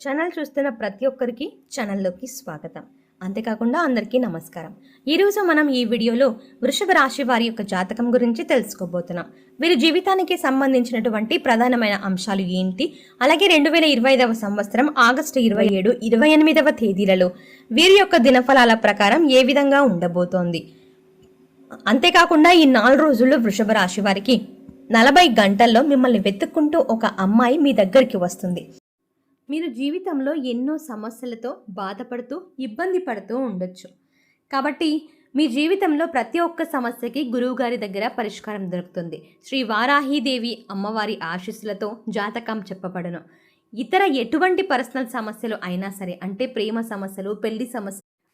Channel చూస్తున్న ప్రతి ఒక్కరికి ఛానల్లోకి స్వాగతం. అంతేకాకుండా అందరికీ నమస్కారం. ఈరోజు మనం ఈ వీడియోలో వృషభ రాశి వారి యొక్క జాతకం గురించి తెలుసుకోబోతున్నాం. వీరి జీవితానికి సంబంధించినటువంటి ప్రధానమైన అంశాలు ఏంటి? అలాగే రెండు వేల ఇరవై ఐదవ సంవత్సరం ఆగస్టు ఇరవై ఏడు ఇరవై ఎనిమిదవ తేదీలలో వీరి యొక్క దినఫలాల ప్రకారం ఏ విధంగా ఉండబోతోంది? అంతేకాకుండా ఈ నాలుగు రోజుల్లో వృషభ రాశి వారికి నలభై గంటల్లో మిమ్మల్ని వెతుక్కుంటూ ఒక అమ్మాయి మీ దగ్గరికి వస్తుంది. మీరు జీవితంలో ఎన్నో సమస్యలతో బాధపడుతూ ఇబ్బంది పడుతూ ఉండొచ్చు. కాబట్టి మీ జీవితంలో ప్రతి ఒక్క సమస్యకి గురువుగారి దగ్గర పరిష్కారం దొరుకుతుంది. శ్రీ వారాహీదేవి అమ్మవారి ఆశీస్సులతో జాతకం చెప్పబడను. ఇతర ఎటువంటి పర్సనల్ సమస్యలు అయినా సరే అంటే ప్రేమ సమస్యలు పెళ్ళి సమస్య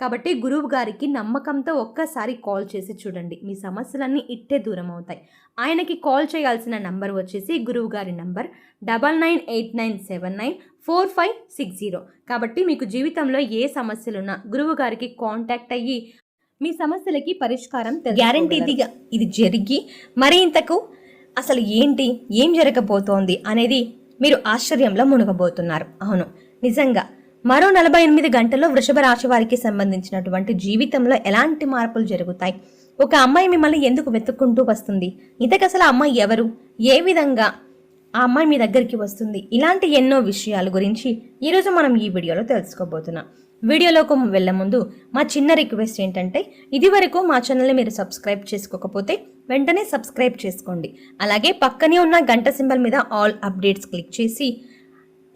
కాబట్టి గురువు గారికి నమ్మకంతో ఒక్కసారి కాల్ చేసి చూడండి. మీ సమస్యలన్నీ ఇట్టే దూరం అవుతాయి. ఆయనకి కాల్ చేయాల్సిన నంబర్ వచ్చేసి గురువు గారి number double nine eight nine seven nine four five six zero. కాబట్టి మీకు జీవితంలో ఏ సమస్యలున్నా గురువు గారికి కాంటాక్ట్ అయ్యి మీ సమస్యలకి పరిష్కారం గ్యారంటీగా ఇది జరిగి మరింతకు అసలు ఏంటి? ఏం జరగబోతోంది అనేది మీరు ఆశ్చర్యంలో మునగబోతున్నారు. అవును. నిజంగా మరో నలభై ఎనిమిది గంటల్లో వృషభ రాశి వారికి సంబంధించినటువంటి జీవితంలో ఎలాంటి మార్పులు జరుగుతాయి? ఒక అమ్మాయి మిమ్మల్ని ఎందుకు వెతుక్కుంటూ వస్తుంది? ఇంతకు అసలు అమ్మాయి ఎవరు? ఏ విధంగా ఆ అమ్మాయి మీ దగ్గరికి వస్తుంది? ఇలాంటి ఎన్నో విషయాల గురించి ఈరోజు మనం ఈ వీడియోలో తెలుసుకోబోతున్నాం. వీడియోలోకి వెళ్ళే ముందు మా చిన్న రిక్వెస్ట్ ఏంటంటే ఇదివరకు మా ఛానల్ని మీరు సబ్స్క్రైబ్ చేసుకోకపోతే వెంటనే సబ్స్క్రైబ్ చేసుకోండి. అలాగే పక్కనే ఉన్న గంట సింబల్ మీద ఆల్ అప్డేట్స్ క్లిక్ చేసి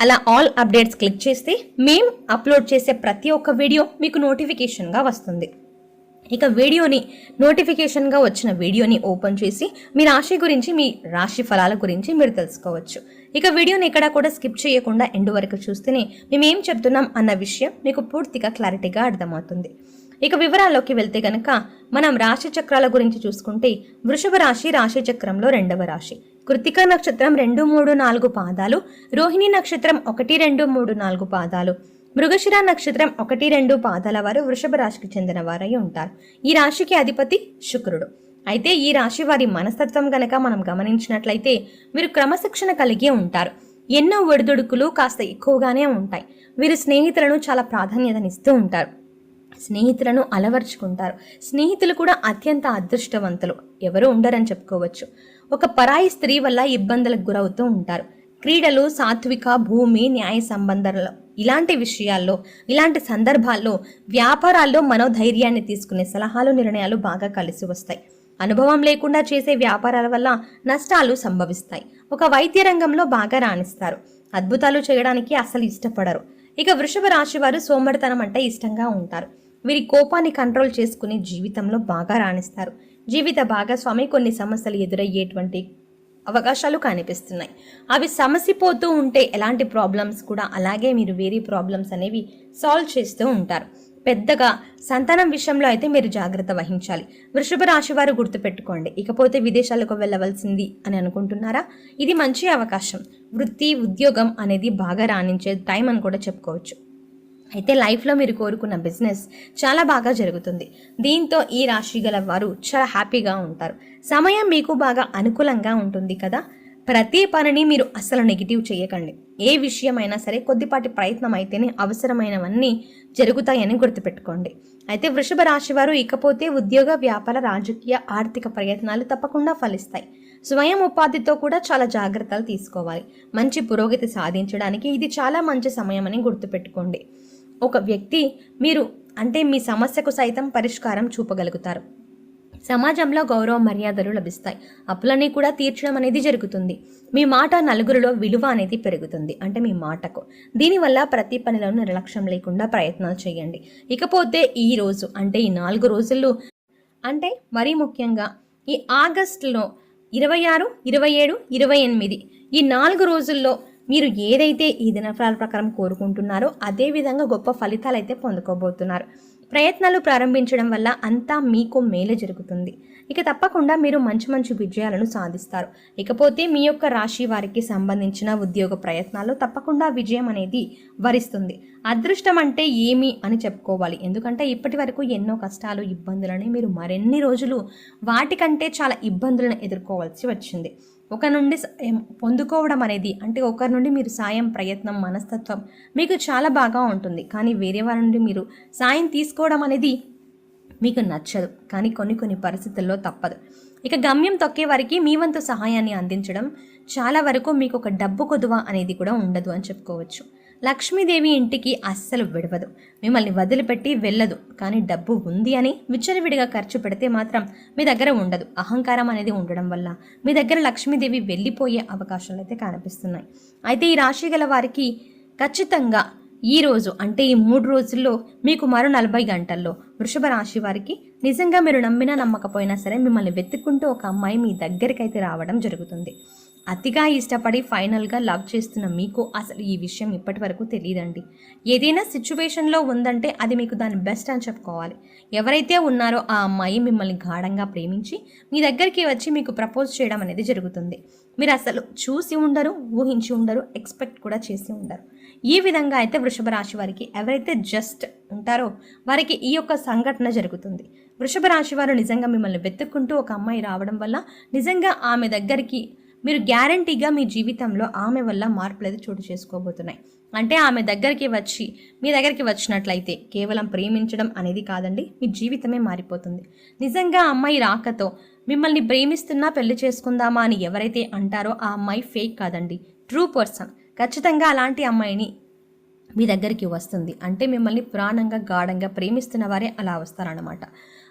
అలా ఆల్ అప్డేట్స్ క్లిక్ చేస్తే మేము అప్లోడ్ చేసే ప్రతి ఒక్క వీడియో మీకు నోటిఫికేషన్గా వస్తుంది. ఇక వీడియోని నోటిఫికేషన్గా వచ్చిన వీడియోని ఓపెన్ చేసి మీ రాశి గురించి మీ రాశి ఫలాల గురించి మీరు తెలుసుకోవచ్చు. ఇక వీడియోని ఎక్కడా కూడా స్కిప్ చేయకుండా ఎండ్ వరకు చూస్తేనే మేము ఏం చెప్తున్నాం అన్న విషయం మీకు పూర్తిగా క్లారిటీగా అర్థమవుతుంది. ఇక వివరాల్లోకి వెళ్తే గనక మనం రాశి చక్రాల గురించి చూసుకుంటే వృషభ రాశి రాశి చక్రంలో రెండవ రాశి. కృతిక నక్షత్రం రెండు మూడు నాలుగు పాదాలు రోహిణి నక్షత్రం ఒకటి రెండు మూడు నాలుగు పాదాలు మృగశిర నక్షత్రం ఒకటి రెండు పాదాల వారు వృషభ రాశికి చెందిన వారై ఉంటారు. ఈ రాశికి అధిపతి శుక్రుడు. అయితే ఈ రాశి వారి మనస్తత్వం గనక మనం గమనించినట్లయితే వీరు క్రమశిక్షణ కలిగి ఉంటారు. ఎన్నో ఒడిదుడుకులు కాస్త ఎక్కువగానే ఉంటాయి. వీరు స్నేహితులను చాలా ప్రాధాన్యతనిస్తూ ఉంటారు. స్నేహితులను అలవర్చుకుంటారు. స్నేహితులు కూడా అత్యంత అదృష్టవంతులు. ఎవరు ఉండరని చెప్పుకోవచ్చు. ఒక పరాయి స్త్రీ వల్ల ఇబ్బందులకు గురవుతూ ఉంటారు. క్రీడలు సాత్విక భూమి న్యాయ సంబంధాలు ఇలాంటి విషయాల్లో ఇలాంటి సందర్భాల్లో వ్యాపారాల్లో మనోధైర్యాన్ని తీసుకునే సలహాలు నిర్ణయాలు బాగా కలిసి వస్తాయి. అనుభవం లేకుండా చేసే వ్యాపారాల వల్ల నష్టాలు సంభవిస్తాయి. ఒక వైద్య రంగంలో బాగా రాణిస్తారు. అద్భుతాలు చేయడానికి అసలు ఇష్టపడరు. ఇక వృషభ రాశి వారు సోమరితనం అంటే ఇష్టంగా ఉంటారు. వీరి కోపాన్ని కంట్రోల్ చేసుకుని జీవితంలో బాగా రాణిస్తారు. జీవిత భాగస్వామి కొన్ని సమస్యలు ఎదురయ్యేటువంటి అవకాశాలు కనిపిస్తున్నాయి. అవి సమసిపోతూ ఉంటే ఎలాంటి ప్రాబ్లమ్స్ కూడా అలాగే మీరు వేరే ప్రాబ్లమ్స్ అనేవి సాల్వ్ చేస్తూ ఉంటారు. పెద్దగా సంతానం విషయంలో అయితే మీరు జాగ్రత్త వహించాలి. వృషభ రాశి వారు గుర్తుపెట్టుకోండి. ఇకపోతే విదేశాలకు వెళ్ళవలసింది అని అనుకుంటున్నారా? ఇది మంచి అవకాశం. వృత్తి ఉద్యోగం అనేది బాగా రాణించే టైం అని కూడా చెప్పుకోవచ్చు. అయితే లైఫ్లో మీరు కోరుకున్న బిజినెస్ చాలా బాగా జరుగుతుంది. దీంతో ఈ రాశి గల వారు చాలా హ్యాపీగా ఉంటారు. సమయం మీకు బాగా అనుకూలంగా ఉంటుంది కదా? ప్రతి పనిని మీరు అసలు నెగిటివ్ చేయకండి. ఏ విషయమైనా సరే కొద్దిపాటి ప్రయత్నం అయితేనే అవసరమైనవన్నీ జరుగుతాయని గుర్తుపెట్టుకోండి. అయితే వృషభ రాశి వారు ఇకపోతే ఉద్యోగ వ్యాపార రాజకీయ ఆర్థిక ప్రయత్నాలు తప్పకుండా ఫలిస్తాయి. స్వయం ఉపాధితో కూడా చాలా జాగ్రత్తలు తీసుకోవాలి. మంచి పురోగతి సాధించడానికి ఇది చాలా మంచి సమయం అని గుర్తుపెట్టుకోండి. ఒక వ్యక్తి మీరు అంటే మీ సమస్యకు సైతం పరిష్కారం చూపగలుగుతారు. సమాజంలో గౌరవ మర్యాదలు లభిస్తాయి. అప్పులని కూడా తీర్చడం అనేది జరుగుతుంది. మీ మాట నలుగురిలో విలువ అనేది పెరుగుతుంది. అంటే మీ మాటకు. దీనివల్ల ప్రతి పనిలో నిర్లక్ష్యం లేకుండా ప్రయత్నాలు చేయండి. ఇకపోతే ఈ రోజు అంటే ఈ నాలుగు రోజుల్లో అంటే మరీ ముఖ్యంగా ఈ ఆగస్టులో ఇరవై ఆరు ఇరవై ఏడు ఇరవై ఎనిమిది ఈ నాలుగు రోజుల్లో మీరు ఏదైతే ఈ దినఫలాల ప్రకారం కోరుకుంటున్నారో అదే విధంగా గొప్ప ఫలితాలు అయితే పొందుకోబోతున్నారు. ప్రయత్నాలు ప్రారంభించడం వల్ల అంతా మీకు మేలు జరుగుతుంది. ఇక తప్పకుండా మీరు మంచి మంచి విజయాలను సాధిస్తారు. ఇకపోతే మీ యొక్క రాశి వారికి సంబంధించిన ఉద్యోగ ప్రయత్నాలు తప్పకుండా విజయం అనేది వరిస్తుంది. అదృష్టం అంటే ఏమి అని చెప్పుకోవాలి. ఎందుకంటే ఇప్పటి వరకు ఎన్నో కష్టాలు ఇబ్బందులని మీరు మరెన్ని రోజులు వాటికంటే చాలా ఇబ్బందులను ఎదుర్కోవాల్సి వచ్చింది. ఒక నుండి పొందుకోవడం అనేది అంటే ఒకరి నుండి మీరు సాయం ప్రయత్నం మనస్తత్వం మీకు చాలా బాగా ఉంటుంది. కానీ వేరే వారి నుండి మీరు సాయం తీసుకోవడం అనేది మీకు నచ్చదు. కానీ కొన్ని కొన్ని పరిస్థితుల్లో తప్పదు. ఇక గమ్యం తొక్కే వారికి మీ వంతు సహాయాన్ని అందించడం చాలా వరకు మీకు ఒక డబ్బు కొదువ అనేది కూడా ఉండదు అని చెప్పుకోవచ్చు. లక్ష్మీదేవి ఇంటికి అస్సలు విడవదు. మిమ్మల్ని వదిలిపెట్టి వెళ్ళదు. కానీ డబ్బు ఉంది అని విచ్చలవిడిగా ఖర్చు పెడితే మాత్రం మీ దగ్గర ఉండదు. అహంకారం అనేది ఉండడం వల్ల మీ దగ్గర లక్ష్మీదేవి వెళ్ళిపోయే అవకాశాలు అయితే కనిపిస్తున్నాయి. అయితే ఈ రాశి గల వారికి ఖచ్చితంగా ఈ రోజు అంటే ఈ మూడు రోజుల్లో మీకు మరో నలభై గంటల్లో వృషభ రాశి వారికి నిజంగా మీరు నమ్మినా నమ్మకపోయినా సరే మిమ్మల్ని వెతుక్కుంటూ ఒక అమ్మాయి మీ దగ్గరికైతే రావడం జరుగుతుంది. అతిగా ఇష్టపడి ఫైనల్గా లవ్ చేస్తున్న మీకు అసలు ఈ విషయం ఇప్పటి వరకు తెలియదండి ఏదైనా సిచ్యువేషన్లో ఉందంటే అది మీకు దాని బెస్ట్ అని చెప్పుకోవాలి. ఎవరైతే ఉన్నారో ఆ అమ్మాయి మిమ్మల్ని గాఢంగా ప్రేమించి మీ దగ్గరికి వచ్చి మీకు ప్రపోజ్ చేయడం అనేది జరుగుతుంది. మీరు అసలు చూసి ఉండరు ఊహించి ఉండరు ఎక్స్పెక్ట్ కూడా చేసి ఉండరు. ఈ విధంగా అయితే వృషభ రాశి వారికి ఎవరైతే జస్ట్ ఉంటారో వారికి ఈ యొక్క సంఘటన జరుగుతుంది. వృషభ రాశి వారు నిజంగా మిమ్మల్ని వెతుక్కుంటూ ఒక అమ్మాయి రావడం వల్ల నిజంగా ఆమె దగ్గరికి మీరు గ్యారంటీగా మీ జీవితంలో ఆమె వల్ల మార్పులు అది చోటు చేసుకోబోతున్నాయి. అంటే ఆమె దగ్గరికి వచ్చి మీ దగ్గరికి వచ్చినట్లయితే కేవలం ప్రేమించడం అనేది కాదండి మీ జీవితమే మారిపోతుంది. నిజంగా ఆ అమ్మాయి రాకతో మిమ్మల్ని ప్రేమిస్తున్నా పెళ్ళి చేసుకుందామా అని ఎవరైతే అంటారో ఆ అమ్మాయి ఫేక్ కాదండి ట్రూ పర్సన్. ఖచ్చితంగా అలాంటి అమ్మాయిని మీ దగ్గరికి వస్తుంది. అంటే మిమ్మల్ని ప్రాణంగా గాఢంగా ప్రేమిస్తున్న వారే అలా వస్తారన్నమాట.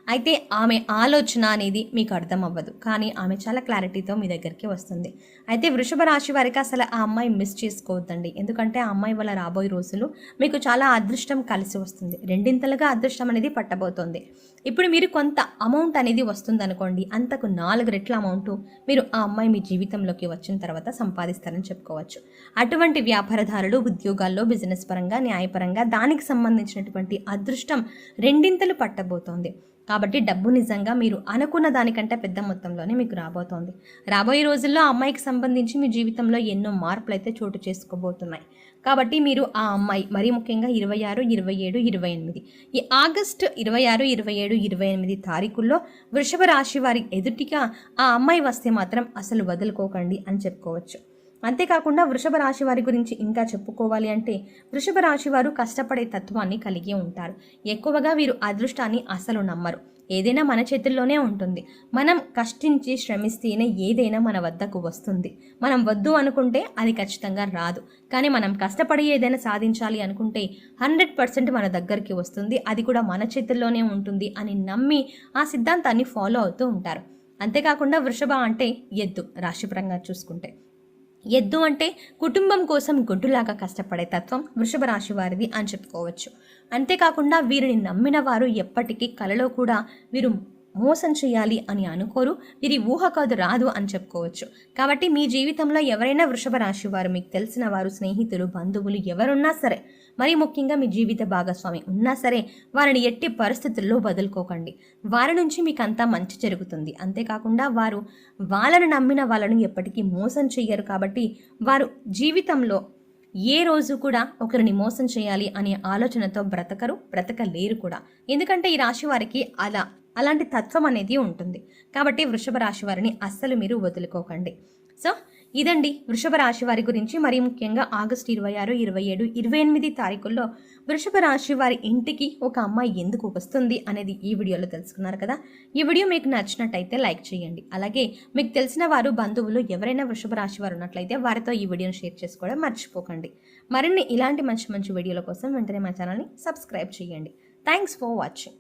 అయితే ఆమె ఆలోచన అనేది మీకు అర్థం అవ్వదు. కానీ ఆమె చాలా క్లారిటీతో మీ దగ్గరికి వస్తుంది. అయితే వృషభ రాశి వారికి అసలు ఆ అమ్మాయి మిస్ చేసుకోవద్దండి. ఎందుకంటే ఆ అమ్మాయి వల్ల రాబోయే రోజులు మీకు చాలా అదృష్టం కలిసి వస్తుంది. రెండింతలుగా అదృష్టం అనేది పట్టబోతోంది. ఇప్పుడు మీరు కొంత అమౌంట్ అనేది వస్తుంది అనుకోండి అంతకు నాలుగు రెట్ల అమౌంట్ మీరు ఆ అమ్మాయి మీ జీవితంలోకి వచ్చిన తర్వాత సంపాదిస్తారని చెప్పుకోవచ్చు. అటువంటి వ్యాపారదారులు ఉద్యోగాల్లో బిజినెస్ పరంగా న్యాయపరంగా దానికి సంబంధించినటువంటి అదృష్టం రెండింతలు పట్టబోతోంది. కాబట్టి డబ్బు నిజంగా మీరు అనుకున్న దానికంటే పెద్ద మొత్తంలోనే మీకు రాబోతోంది. రాబోయే రోజుల్లో ఆ అమ్మాయికి సంబంధించి మీ జీవితంలో ఎన్నో మార్పులు అయితే చోటు చేసుకోబోతున్నాయి. కాబట్టి మీరు ఆ అమ్మాయి మరీ ముఖ్యంగా ఇరవై ఆరు ఇరవై ఏడు ఇరవై ఎనిమిది. ఈ ఆగస్టు ఇరవై ఆరు ఇరవై ఏడు ఇరవై ఎనిమిది తారీఖుల్లో వృషభ రాశి వారి ఎదుటిగా ఆ అమ్మాయి వస్తే మాత్రం అసలు వదులుకోకండి అని చెప్పుకోవచ్చు. అంతేకాకుండా వృషభ రాశి వారి గురించి ఇంకా చెప్పుకోవాలి అంటే వృషభ రాశి వారు కష్టపడే తత్వాన్ని కలిగి ఉంటారు. ఎక్కువగా వీరు అదృష్టాన్ని అసలు నమ్మరు. ఏదైనా మన చేతుల్లోనే ఉంటుంది. మనం కష్టించి శ్రమిస్తేనే ఏదైనా మన వద్దకు వస్తుంది. మనం వద్దు అనుకుంటే అది ఖచ్చితంగా రాదు. కానీ మనం కష్టపడి ఏదైనా సాధించాలి అనుకుంటే హండ్రెడ్ పర్సెంట్ మన దగ్గరికి వస్తుంది. అది కూడా మన చేతుల్లోనే ఉంటుంది అని నమ్మి ఆ సిద్ధాంతాన్ని ఫాలో అవుతూ ఉంటారు. అంతేకాకుండా వృషభ అంటే ఎద్దు రాశిపరంగా చూసుకుంటే. ఎద్దు అంటే కుటుంబం కోసం గుడ్డులాగా కష్టపడే తత్వం వృషభ రాశి వారిది అని చెప్పుకోవచ్చు. అంతేకాకుండా వీరిని నమ్మిన వారు ఎప్పటికీ కలలో కూడా వీరు మోసం చేయాలి అని అనుకోరు. వీరి ఊహ కాదు రాదు అని చెప్పుకోవచ్చు. కాబట్టి మీ జీవితంలో ఎవరైనా వృషభ రాశి వారు మీకు తెలిసిన వారు స్నేహితులు బంధువులు ఎవరున్నా సరే మరీ ముఖ్యంగా మీ జీవిత భాగస్వామి ఉన్నా సరే వారిని ఎట్టి పరిస్థితుల్లో వదులుకోకండి. వారి నుంచి మీకు అంతా మంచి జరుగుతుంది. అంతేకాకుండా వారు వాళ్ళను నమ్మిన వాళ్ళను ఎప్పటికీ మోసం చేయరు కాబట్టి వారు జీవితంలో ఏ రోజు కూడా ఒకరిని మోసం చేయాలి అనే ఆలోచనతో బ్రతకరు బ్రతకలేరు కూడా. ఎందుకంటే ఈ రాశి వారికి అలా అలాంటి తత్వం అనేది ఉంటుంది. కాబట్టి వృషభ రాశి వారిని అస్సలు మీరు వదులుకోకండి. సో ఇదండి వృషభ రాశి వారి గురించి. మరీ ముఖ్యంగా ఆగస్టు ఇరవై ఆరు ఇరవై ఏడు ఇరవై ఎనిమిది తారీఖుల్లో వృషభ రాశి వారి ఇంటికి ఒక అమ్మాయి ఎందుకు వస్తుంది అనేది ఈ వీడియోలో తెలుసుకున్నారు కదా. ఈ వీడియో మీకు నచ్చినట్టయితే లైక్ చేయండి. అలాగే మీకు తెలిసిన వారు బంధువులు ఎవరైనా వృషభ రాశి వారు ఉన్నట్లయితే వారితో ఈ వీడియోను షేర్ చేసుకోవడం మర్చిపోకండి. మరిన్ని ఇలాంటి మంచి మంచి వీడియోల కోసం వెంటనే మా ఛానల్ని సబ్స్క్రైబ్ చేయండి. Thanks for watching.